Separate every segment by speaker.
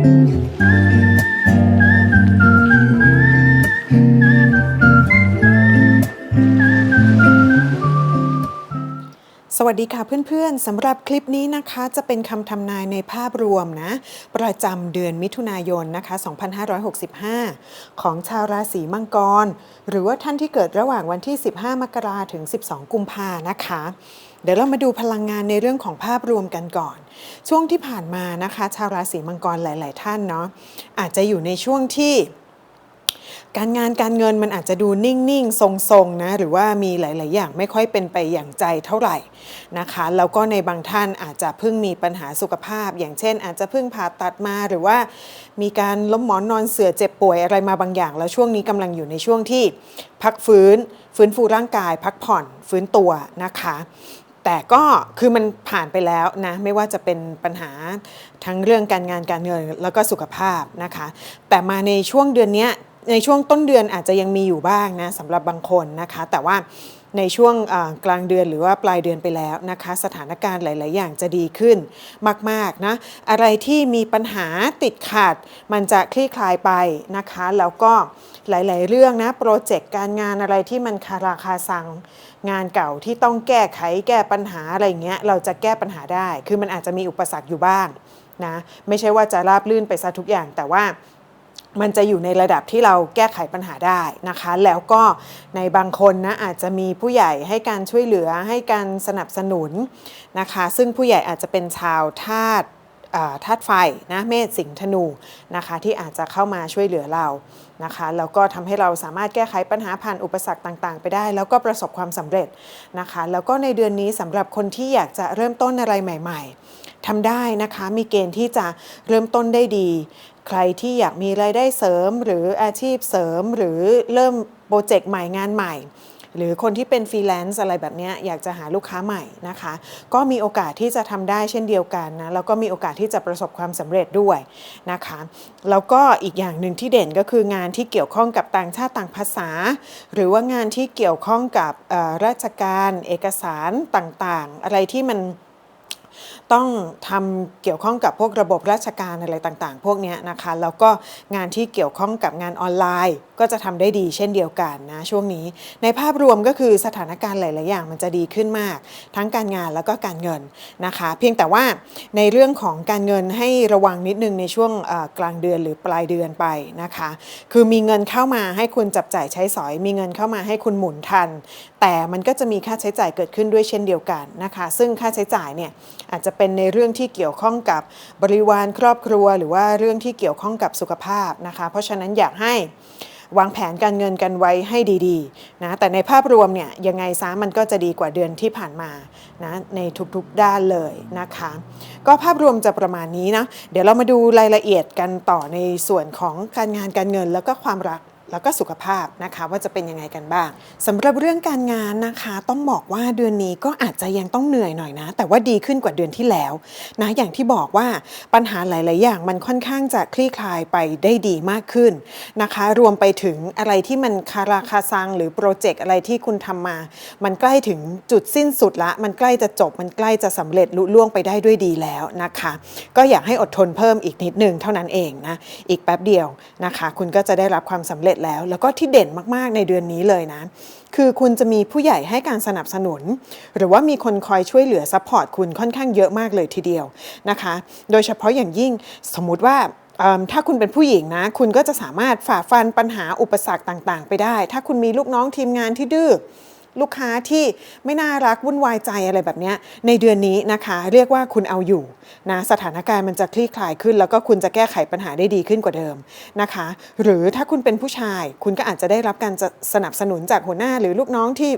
Speaker 1: สวัสดีค่ะเพื่อนๆสำหรับคลิปนี้นะคะจะเป็นคำทำนายในภาพรวมนะ ประจำเดือนมิถุนายนนะคะ 2565 ของชาวราศีมังกร หรือว่าท่านที่เกิดระหว่างวันที่ 15 มกราถึง 12 กุมภานะคะ เดี๋ยวเรามาดูพลังงานในเรื่องของภาพรวมกันก่อน ช่วงที่ผ่านมานะคะ ชาวราศีมังกรหลาย ๆ ท่านเนาะอาจจะอยู่ในช่วงที่การงานการเงินมันอาจจะดูนิ่ง ๆ ทรง ๆ นะ หรือว่ามีหลาย ๆ อย่างไม่ค่อยเป็นไปอย่างใจเท่าไหร่นะคะ แล้วก็ในบางท่านอาจจะเพิ่งมีปัญหาสุขภาพ อย่างเช่น อาจจะเพิ่งผ่าตัดมาหรือว่ามีการล้มหมอนนอนเสือเจ็บป่วยอะไรมาบางอย่าง แล้วช่วงนี้กำลังอยู่ในช่วงที่พักฟื้น ฟื้นฟูร่างกาย พักผ่อน ฟื้นตัวนะคะ แต่ก็คือมันผ่านไปแล้วนะไม่ว่าจะเป็นปัญหาทั้งเรื่องการงานการเงินแล้วก็สุขภาพนะคะ แต่มาในช่วงเดือนนี้ในช่วงต้นเดือนอาจจะยังมีอยู่บ้างนะสำหรับบางคนนะคะ แต่ว่า ในช่วงกลางเดือนหรือว่าปลายเดือนไปแล้วนะคะ สถานการณ์หลาย ๆ อย่างจะดีขึ้นมาก ๆ นะ อะไรที่มีปัญหาติดขัด มันจะคลี่คลายไปนะคะ แล้วก็หลาย ๆ เรื่องนะ โปรเจกต์การงานอะไรที่มันคาราคาซังงานเก่าที่ต้องแก้ไขแก้ปัญหาอะไรเงี้ยเราจะแก้ปัญหาได้ คือมันอาจจะมีอุปสรรคอยู่บ้างนะไม่ใช่ว่าจะราบลื่นไปซะทุกอย่างแต่ว่า มันจะอยู่ในระดับที่เราแก้ไขปัญหาได้นะคะ แล้วก็ในบางคนนะอาจจะมีผู้ใหญ่ให้การช่วยเหลือให้การสนับสนุนนะคะ ซึ่งผู้ใหญ่อาจจะเป็นชาวธาตุธาตุไฟนะเมษสิงห์ธนูนะคะที่อาจจะเข้ามาช่วยเหลือเรานะคะแล้วก็ทำให้เราสามารถแก้ไขปัญหาผ่านอุปสรรคต่างๆ ไปได้ แล้วก็ประสบความสำเร็จนะคะแล้วก็ในเดือนนี้สำหรับคนที่อยากจะเริ่มต้นอะไรใหม่ ๆทำได้นะคะมีเกณฑ์ที่จะเริ่มต้นได้ดี ใครที่อยากมีรายได้เสริมหรืออาชีพเสริมหรือเริ่มโปรเจกต์ใหม่งานใหม่ หรือคนที่เป็นฟรีแลนซ์อะไรแบบนี้อยากจะหาลูกค้าใหม่นะคะ ก็มีโอกาสที่จะทำได้เช่นเดียวกันนะแล้วก็มีโอกาสที่จะประสบความสำเร็จด้วยนะคะ แล้วก็อีกอย่างหนึ่งที่เด่นก็คืองานที่เกี่ยวข้องกับต่างชาติต่างภาษา หรือว่างานที่เกี่ยวข้องกับราชการ เอกสารต่างๆ อะไรที่มัน ต้องทำเกี่ยวข้องกับพวกระบบราชการอะไรต่างๆ พวกนี้นะคะแล้วก็งานที่เกี่ยวข้องกับงานออนไลน์ ก็จะทำได้ดีเช่นเดียวกันนะช่วงนี้ ในภาพรวมก็คือสถานการณ์หลายๆอย่างมันจะดีขึ้นมาก ทั้งการงานแล้วก็การเงินนะคะ เพียงแต่ว่าในเรื่องของการเงินให้ระวังนิดนึงในช่วงกลางเดือนหรือปลายเดือนไปนะคะ คือมีเงินเข้ามาให้คุณจับจ่ายใช้สอย มีเงินเข้ามาให้คุณหมุนทันแต่มันก็จะมีค่าใช้จ่ายเกิดขึ้นด้วยเช่นเดียวกันนะคะ ซึ่งค่าใช้จ่ายเนี่ยอาจจะเป็นในเรื่องที่เกี่ยวข้องกับบริวารครอบครัว หรือว่าเรื่องที่เกี่ยวข้องกับสุขภาพนะคะ เพราะฉะนั้นอยากให้วางแผนการเงินกันไว้ให้ดีๆนะแต่ในภาพรวมเนี่ยยังไงซะมันก็จะดีกว่าเดือนที่ผ่านมานะในทุกๆด้านเลยนะคะ ก็ภาพรวมจะประมาณนี้นะเดี๋ยวเรามาดูรายละเอียดกันต่อในส่วนของการงานการเงินแล้วก็ความรัก แล้วก็สุขภาพนะคะว่าจะเป็นยังไงกันบ้างสำหรับเรื่องการงานนะคะ ต้องบอกว่าเดือนนี้ก็อาจจะยังต้องเหนื่อยหน่อยนะ แต่ว่าดีขึ้นกว่าเดือนที่แล้วนะอย่างที่บอกว่าปัญหาหลาย ๆ อย่างมันค่อนข้างจะคลี่คลายไปได้ดีมากขึ้นนะคะ รวมไปถึงอะไรที่มันคาราคาซัง หรือโปรเจกต์อะไรที่คุณทำมา มันใกล้ถึงจุดสิ้นสุดละ มันใกล้จะจบมันใกล้จะสำเร็จลุล่วงไปได้ด้วยดีแล้วนะคะ ก็อยากให้อดทนเพิ่มอีกนิดหนึ่งเท่านั้นเองนะอีกแป๊บเดียวนะคะ คุณก็จะได้รับความสำเร็จแล้ว แล้วก็ที่เด่นมากๆในเดือนนี้เลยนะ คือคุณจะมีผู้ใหญ่ให้การสนับสนุน หรือว่ามีคนคอยช่วยเหลือซัพพอร์ตคุณค่อนข้างเยอะมากเลยทีเดียวนะคะ โดยเฉพาะอย่างยิ่งสมมุติว่าถ้าคุณเป็นผู้หญิงนะ คุณก็จะสามารถฝ่าฟันปัญหาอุปสรรคต่าง ๆ ไปได้ ถ้าคุณมีลูกน้องทีมงานที่ดื้อ ลูกค้าที่ไม่น่ารักวุ่นวายใจอะไรแบบนี้ในเดือนนี้นะคะ เรียกว่าคุณเอาอยู่นะสถานการณ์มันจะคลี่คลายขึ้น แล้วก็คุณจะแก้ไขปัญหาได้ดีขึ้นกว่าเดิมนะคะ หรือถ้าคุณเป็นผู้ชาย คุณก็อาจจะได้รับการสนับสนุนจากหัวหน้าหรือลูกน้องที่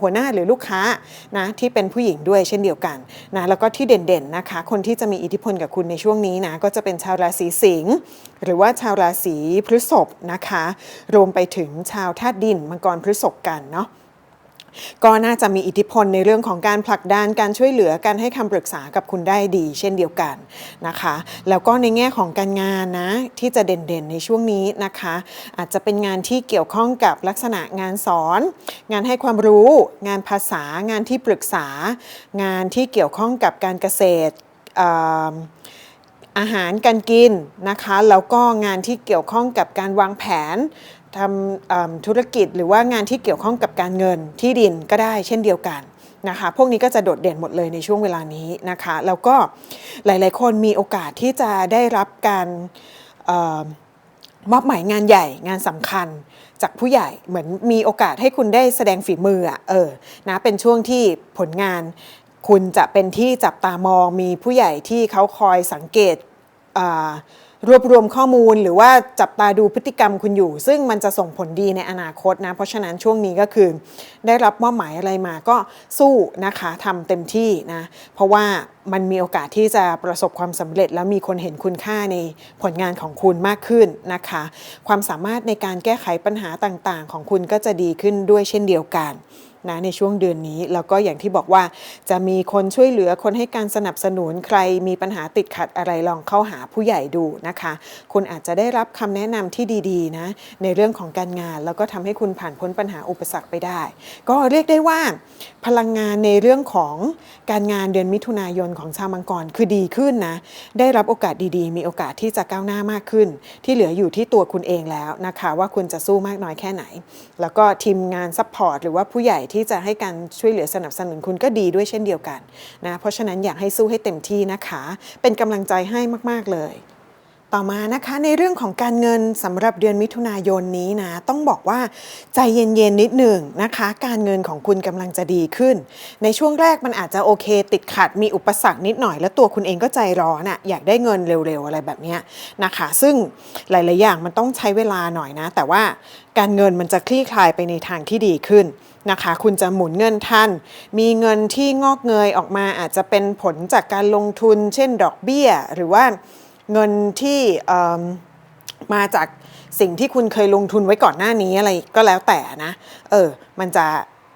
Speaker 1: หัวหน้าหรือลูกค้านะที่เป็นผู้หญิงด้วยเช่นเดียวกันนะแล้วก็ที่เด่นๆนะคะ คนที่จะมีอิทธิพลกับคุณในช่วงนี้นะก็จะเป็นชาวราศีสิงห์หรือว่าชาวราศีพฤษภนะคะ รวมไปถึงชาวธาตุดินมังกรพฤษภกันเนาะ ก็น่าจะมีอิทธิพลในเรื่องของการผลักดันการช่วยเหลือการให้คำปรึกษากับคุณได้ดี เช่นเดียวกันนะคะ แล้วก็ในแง่ของการงานนะที่จะเด่นๆในช่วงนี้นะคะ อาจจะเป็นงานที่เกี่ยวข้องกับลักษณะงานสอน งานให้ความรู้ งานภาษา งานที่ปรึกษา งานที่เกี่ยวข้องกับการเกษตรอาหารการกินนะคะแล้วก็งานที่เกี่ยวข้องกับการวางแผน ทำธุรกิจหรือว่างานที่เกี่ยวข้องกับการเงินที่ดินก็ได้เช่นเดียวกันนะคะพวกนี้ก็จะโดดเด่นหมดเลยในช่วงเวลานี้นะคะ แล้วก็หลายๆ คนมีโอกาสที่จะได้รับการออมอบหมายงานใหญ่งานสำคัญจากผู้ใหญ่เหมือนมีโอกาสให้คุณได้แสดงฝีมืออะเออนะเป็นช่วงที่ผลงานคุณจะเป็นที่จับตามองมีผู้ใหญ่ที่เขาคอยสังเกตอ่า รวบรวมข้อมูลหรือว่าจับตาดูพฤติกรรมคุณอยู่ ซึ่งมันจะส่งผลดีในอนาคตนะ เพราะฉะนั้นช่วงนี้ก็คือ ได้รับมอบหมายอะไรมาก็สู้นะคะทำเต็มที่นะ เพราะว่ามันมีโอกาสที่จะประสบความสำเร็จ แล้วมีคนเห็นคุณค่าในผลงานของคุณมากขึ้นนะคะ ความสามารถในการแก้ไขปัญหาต่างๆ ของคุณก็จะดีขึ้นด้วยเช่นเดียวกัน นะในช่วงเดือนนี้ แล้วก็อย่างที่บอกว่าจะมีคนช่วยเหลือคนให้การสนับสนุนใครมีปัญหาติดขัดอะไรลองเข้าหาผู้ใหญ่ดูนะคะ คุณอาจจะได้รับคำแนะนำที่ดีๆนะในเรื่องของการงาน แล้วก็ทำให้คุณผ่านพ้นปัญหาอุปสรรคไปได้ ก็เรียกได้ว่า พลังงานในเรื่องของการงานเดือนมิถุนายนของชาวมังกรคือดีขึ้นนะได้รับโอกาสดีๆ มีโอกาสที่จะก้าวหน้ามากขึ้น ที่เหลืออยู่ที่ตัวคุณเองแล้วนะคะ ว่าคุณจะสู้มากน้อยแค่ไหน แล้วก็ทีมงานซัพพอร์ตหรือว่าผู้ใหญ่ที่จะให้การช่วยเหลือสนับสนุนคุณก็ดีด้วยเช่นเดียวกันนะเพราะฉะนั้นอยากให้สู้ให้เต็มที่นะคะ เป็นกำลังใจให้มาก ๆ เลย ต่อมานะคะในเรื่องของการเงินสำหรับเดือนมิถุนายนนี้นะต้องบอกว่าใจเย็นๆนิดหนึ่งนะคะ การเงินของคุณกำลังจะดีขึ้น ในช่วงแรกมันอาจจะโอเค ติดขัดมีอุปสรรคนิดหน่อย แล้วตัวคุณเองก็ใจร้อนอะอยากได้เงินเร็วๆอะไรแบบนี้นะคะ ซึ่งหลายๆอย่างมันต้องใช้เวลาหน่อยนะ แต่ว่าการเงินมันจะคลี่คลายไปในทางที่ดีขึ้นนะคะ คุณจะหมุนเงินทัน มีเงินที่งอกเงยออกมาอาจจะเป็นผลจากการลงทุน เช่นดอกเบี้ย หรือว่า เงินที่มาจากสิ่งที่คุณเคยลงทุนไว้ก่อนหน้านี้อะไรก็แล้วแต่นะ เออ มันจะ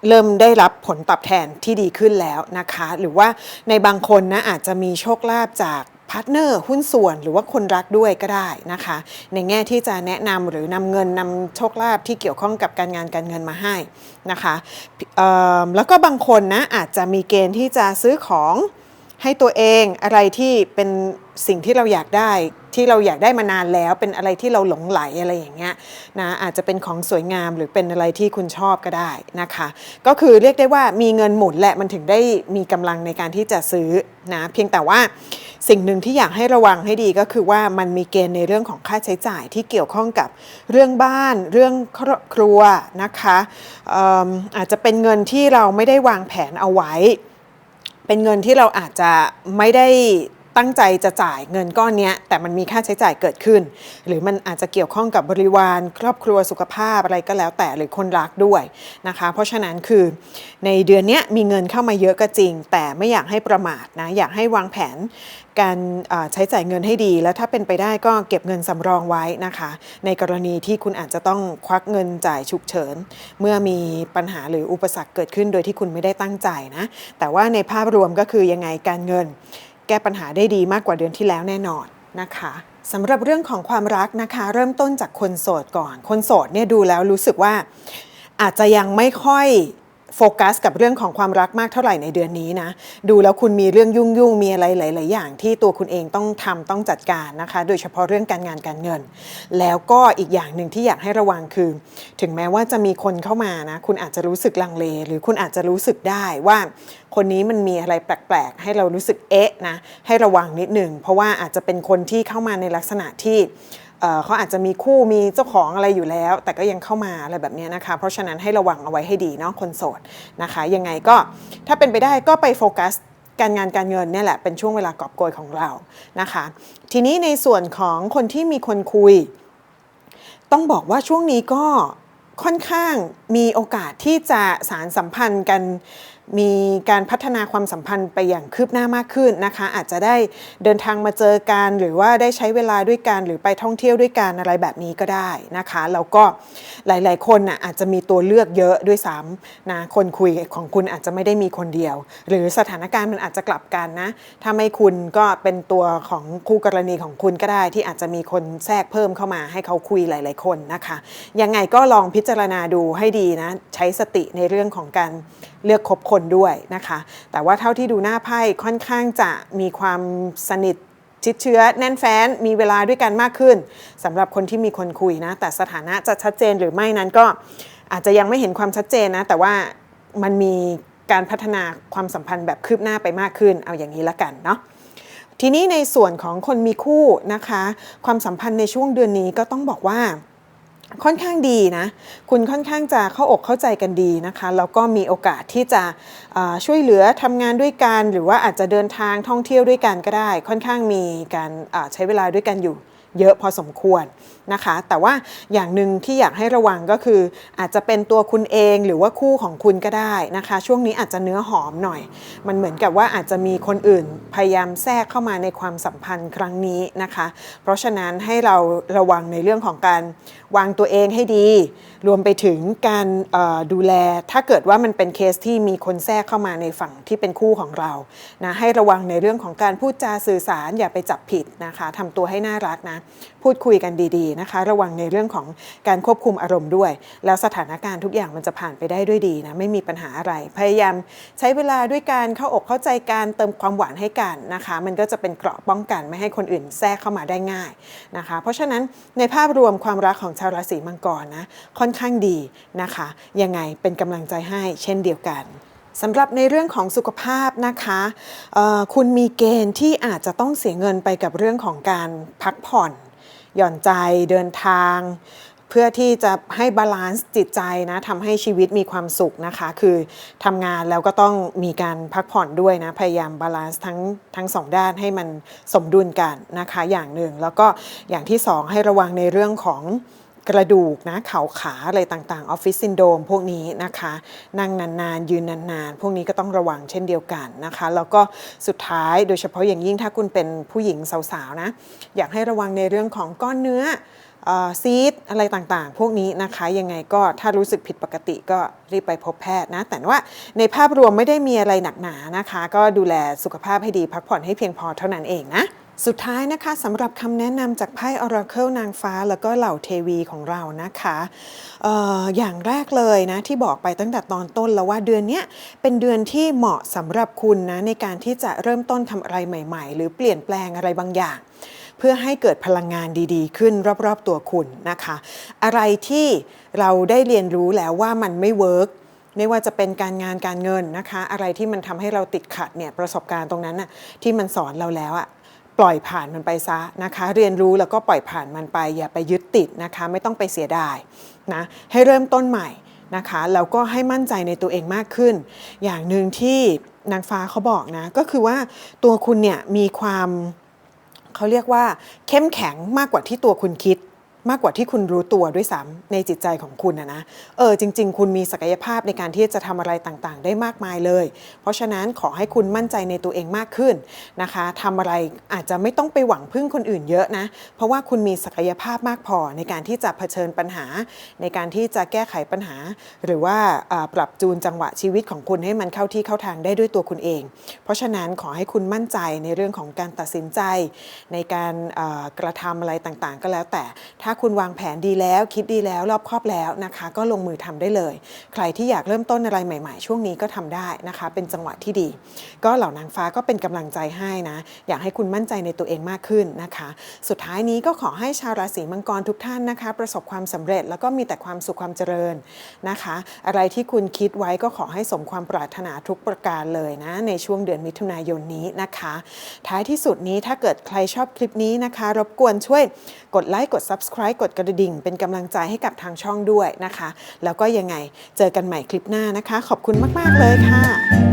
Speaker 1: เริ่มได้รับผลตอบแทนที่ดีขึ้นแล้วนะคะ หรือว่าในบางคนนะอาจจะมีโชคลาภจากพาร์ทเนอร์หุ้นส่วนหรือว่าคนรักด้วยก็ได้นะคะ ในแง่ที่จะแนะนำหรือนำเงินนำโชคลาภที่เกี่ยวข้องกับการงานการเงินมาให้นะคะแล้วก็บางคนนะอาจจะมีเกณฑ์ที่จะซื้อของ ให้ตัวเองอะไรที่เป็นสิ่งที่เราอยากได้ที่เราอยากได้มานานแล้ว เป็นอะไรที่เราหลงไหลอะไรอย่างเงี้ยนะอาจจะเป็นของสวยงามหรือเป็นอะไรที่คุณชอบก็ได้นะคะ ก็คือเรียกได้ว่ามีเงินหมุนแหละมันถึงได้มีกำลังในการที่จะซื้อนะเพียงแต่ว่าสิ่งหนึ่งที่อยากให้ระวังให้ดีก็คือว่ามันมีเกณฑ์ในเรื่องของค่าใช้จ่ายที่เกี่ยวข้องกับเรื่องบ้าน เรื่องครอบครัวนะคะเอิ่มอาจจะเป็นเงินที่เราไม่ได้วางแผนเอาไว้ เป็นเงินที่เราอาจจะไม่ได้ ตั้งใจจะจ่ายเงินก้อนนี้แต่มันมีค่าใช้จ่ายเกิดขึ้น หรือมันอาจจะเกี่ยวข้องกับบริวาร ครอบครัวสุขภาพอะไรก็แล้วแต่หรือคนรักด้วยนะคะ เพราะฉะนั้นคือในเดือนนี้มีเงินเข้ามาเยอะก็จริง แต่ไม่อยากให้ประมาทนะอยากให้วางแผนการใช้จ่ายเงินให้ดี แล้วถ้าเป็นไปได้ก็เก็บเงินสำรองไว้นะคะ ในกรณีที่คุณอาจจะต้องควักเงินจ่ายฉุกเฉิน เมื่อมีปัญหาหรืออุปสรรคเกิดขึ้นโดยที่คุณไม่ได้ตั้งใจนะ แต่ว่าในภาพรวมก็คือยังไงการเงิน แก้ปัญหาได้ดีมากกว่าเดือนที่แล้วแน่นอนนะคะสำหรับเรื่องของความรักนะคะ เริ่มต้นจากคนโสดก่อน คนโสดเนี่ยดูแล้วรู้สึกว่าอาจจะยังไม่ค่อย โฟกัสกับเรื่องของความรักมากเท่าไหร่ในเดือนนี้นะ ดูแล้วคุณมีเรื่องยุ่งยุ่งมีอะไรหลาย ๆ อย่างที่ตัวคุณเองต้องทำต้องจัดการนะคะ โดยเฉพาะเรื่องการงานการเงิน แล้วก็อีกอย่างหนึ่งที่อยากให้ระวังคือ ถึงแม้ว่าจะมีคนเข้ามานะ คุณอาจจะรู้สึกลังเล หรือคุณอาจจะรู้สึกได้ว่าคนนี้มันมีอะไรแปลก ๆ ให้เรารู้สึกเอ๊ะนะให้ระวังนิดหนึ่งเพราะว่าอาจจะเป็นคนที่เข้ามาในลักษณะที่ เขาอาจจะมีคู่มีเจ้าของอะไรอยู่แล้ว แต่ก็ยังเข้ามาอะไรแบบนี้นะคะ เพราะฉะนั้นให้ระวังเอาไว้ให้ดีเนาะคนโสดนะคะ ยังไงก็ถ้าเป็นไปได้ก็ไปโฟกัสการงานการเงินเนี่ยแหละเป็นช่วงเวลากอบโกยของเรานะคะ ทีนี้ในส่วนของคนที่มีคนคุย ต้องบอกว่าช่วงนี้ก็ค่อนข้างมีโอกาสที่จะสารสัมพันธ์กัน มีการพัฒนาความสัมพันธ์ไปอย่างคืบหน้ามากขึ้นนะคะ อาจจะได้เดินทางมาเจอกันหรือว่าได้ใช้เวลาด้วยกันหรือไปท่องเที่ยวด้วยกันอะไรแบบนี้ก็ได้นะคะแล้วก็หลาย ๆ คนน่ะอาจจะมีตัวเลือกเยอะด้วยซ้ำนะคนคุยของคุณอาจจะไม่ได้มีคนเดียว หรือสถานการณ์มันอาจจะกลับกันนะถ้าไม่คุณก็เป็นตัวของคู่กรณีของคุณก็ได้ ที่อาจจะมีคนแทรกเพิ่มเข้ามาให้เขาคุยหลาย ๆ คนนะคะ ยังไงก็ลองพิจารณาดูให้ดีนะใช้สติในเรื่องของการเลือกคบคนด้วยนะคะ แต่ว่าเท่าที่ดูหน้าไพ่ค่อนข้างจะมีความสนิทชิดเชื้อแน่นแฟ้นมีเวลาด้วยกันมากขึ้นสำหรับคนที่มีคนคุยนะ แต่สถานะจะชัดเจนหรือไม่นั้นก็อาจจะยังไม่เห็นความชัดเจนนะ แต่ว่ามันมีการพัฒนาความสัมพันธ์แบบคืบหน้าไปมากขึ้น เอาอย่างนี้ละกันเนาะทีนี้ในส่วนของคนมีคู่นะคะ ความสัมพันธ์ในช่วงเดือนนี้ก็ต้องบอกว่า ค่อนข้างดีนะ คุณค่อนข้างจะเข้าอกเข้าใจกันดีนะคะ แล้วก็มีโอกาสที่จะช่วยเหลือทำงานด้วยกัน หรือว่าอาจจะเดินทางท่องเที่ยวด้วยกันก็ได้ ค่อนข้างมีการใช้เวลาด้วยกันอยู่ เยอะพอสมควรนะคะ แต่ว่าอย่างหนึ่งที่อยากให้ระวังก็คือ อาจจะเป็นตัวคุณเองหรือว่าคู่ของคุณก็ได้นะคะ ช่วงนี้อาจจะเนื้อหอมหน่อย มันเหมือนกับว่าอาจจะมีคนอื่นพยายามแทรกเข้ามาในความสัมพันธ์ครั้งนี้นะคะ เพราะฉะนั้นให้เราระวังในเรื่องของการวางตัวเองให้ดี รวมไปถึงการดูแลถ้าเกิดว่ามันเป็นเคสที่มีคนแทรกเข้ามาในฝั่งที่เป็นคู่ของเรานะให้ระวังในเรื่องของการพูดจาสื่อสารอย่าไปจับผิดนะคะทำตัวให้น่ารักนะพูดคุยกันดีๆนะคะ ระวังในเรื่องของการควบคุมอารมณ์ด้วย แล้วสถานการณ์ทุกอย่างมันจะผ่านไปได้ด้วยดีนะไม่มีปัญหาอะไร พยายามใช้เวลาด้วยการเข้าอกเข้าใจการเติมความหวานให้กันนะคะ มันก็จะเป็นเกราะป้องกันไม่ให้คนอื่นแทรกเข้ามาได้ง่ายนะคะ เพราะฉะนั้นในภาพรวมความรักของชาวราศีมังกรนะค่อนข้างดีนะคะ ยังไงเป็นกำลังใจให้เช่นเดียวกัน สำหรับในเรื่องของสุขภาพนะคะคุณมีเกณฑ์ที่อาจจะต้องเสียเงินไปกับเรื่องของการพักผ่อน หย่อนใจเดินทาง เพื่อที่จะให้บาลานซ์จิตใจนะทำให้ชีวิตมีความสุขนะคะ คือทำงานแล้วก็ต้องมีการพักผ่อนด้วยนะ พยายามบาลานซ์ทั้งทั้งสองด้านให้มันสมดุลกันนะคะอย่างหนึ่ง แล้วก็อย่างที่สองให้ระวังในเรื่องของ กระดูกนะเข่าขาอะไรต่างๆออฟฟิศซินโดมพวกนี้นะคะ นั่งนานๆ ยืนนานๆ พวกนี้ก็ต้องระวังเช่นเดียวกันนะคะ แล้วก็สุดท้ายโดยเฉพาะอย่างยิ่งถ้าคุณเป็นผู้หญิงสาวๆนะอยากให้ระวังในเรื่องของก้อนเนื้อเอ่อซีดอะไรต่างๆ พวกนี้นะคะยังไงก็ถ้ารู้สึกผิดปกติก็รีบไปพบแพทย์นะ แต่ว่าในภาพรวมไม่ได้มีอะไรหนักหนานะคะ ก็ดูแลสุขภาพให้ดีพักผ่อนให้เพียงพอเท่านั้นเองนะ สุดท้ายนะคะสำหรับคำแนะนำจากไพ่ Oracle นางฟ้า แล้วก็เหล่าเทวีของเรานะคะอออย่างแรกเลยนะที่บอกไปตั้งแต่ตอนต้นแล้วว่าเดือนนี้เป็นเดือนที่เหมาะสำหรับคุณนะในการที่จะเริ่มต้นทำอะไรใหม่ ๆ หรือเปลี่ยนแปลงอะไรบางอย่าง เพื่อให้เกิดพลังงานดีๆ ขึ้นรอบๆตัวคุณนะคะ อะไรที่เราได้เรียนรู้แล้วว่ามันไม่เวิร์กไม่ว่าจะเป็นการงานการเงินนะคะ อะไรที่มันทำให้เราติดขัดเนี่ยประสบการณ์ตรงนั้นน่ะที่มันสอนเราแล้วอะ ปล่อยผ่านมันไปซะนะคะ เรียนรู้แล้วก็ปล่อยผ่านมันไป อย่าไปยึดติดนะคะ ไม่ต้องไปเสียดายนะให้เริ่มต้นใหม่นะคะแล้วก็ให้มั่นใจในตัวเองมากขึ้น อย่างหนึ่งที่นางฟ้าเขาบอกนะ ก็คือว่าตัวคุณเนี่ยมีความเขาเรียกว่าเข้มแข็งมากกว่าที่ตัวคุณคิด มากกว่าที่คุณรู้ตัวด้วยซ้ำในจิตใจของคุณนะนะเออจริง ๆ คุณมีศักยภาพในการที่จะทำอะไรต่างๆ ได้มากมายเลย เพราะฉะนั้นขอให้คุณมั่นใจในตัวเองมากขึ้นนะคะทำอะไรอาจจะไม่ต้องไปหวังพึ่งคนอื่นเยอะนะ เพราะว่าคุณมีศักยภาพมากพอในการที่จะเผชิญปัญหา ในการที่จะแก้ไขปัญหา หรือว่าปรับจูนจังหวะชีวิตของคุณให้มันเข้าที่เข้าทางได้ด้วยตัวคุณเอง เพราะฉะนั้นขอให้คุณมั่นใจในเรื่องของการตัดสินใจ ในการกระทำอะไรต่างๆ ก็แล้วแต่ถ้าคุณวางแผนดีแล้ว คิดดีแล้วรอบครอบแล้วนะคะ ก็ลงมือทำได้เลย ใครที่อยากเริ่มต้นอะไรใหม่ ๆ ช่วงนี้ก็ทำได้นะคะ เป็นจังหวะที่ดี ก็เหล่านางฟ้าก็เป็นกำลังใจให้นะ อยากให้คุณมั่นใจในตัวเองมากขึ้นนะคะ สุดท้ายนี้ก็ขอให้ชาวราศีมังกรทุกท่านนะคะ ประสบความสำเร็จแล้วก็มีแต่ความสุขความเจริญนะคะ อะไรที่คุณคิดไว้ก็ขอให้สมความปรารถนาทุกประการเลยนะ ในช่วงเดือนมิถุนายนนี้นะคะ ท้ายที่สุดนี้ถ้าเกิดใครชอบคลิปนี้นะคะ รบกวนช่วยกดไลค์กด subscribe กดกระดิ่ง เป็นกำลังใจให้กับทางช่องด้วยนะคะ แล้วก็ยังไงเจอกันใหม่คลิปหน้านะคะ ขอบคุณมาก ๆ เลยค่ะ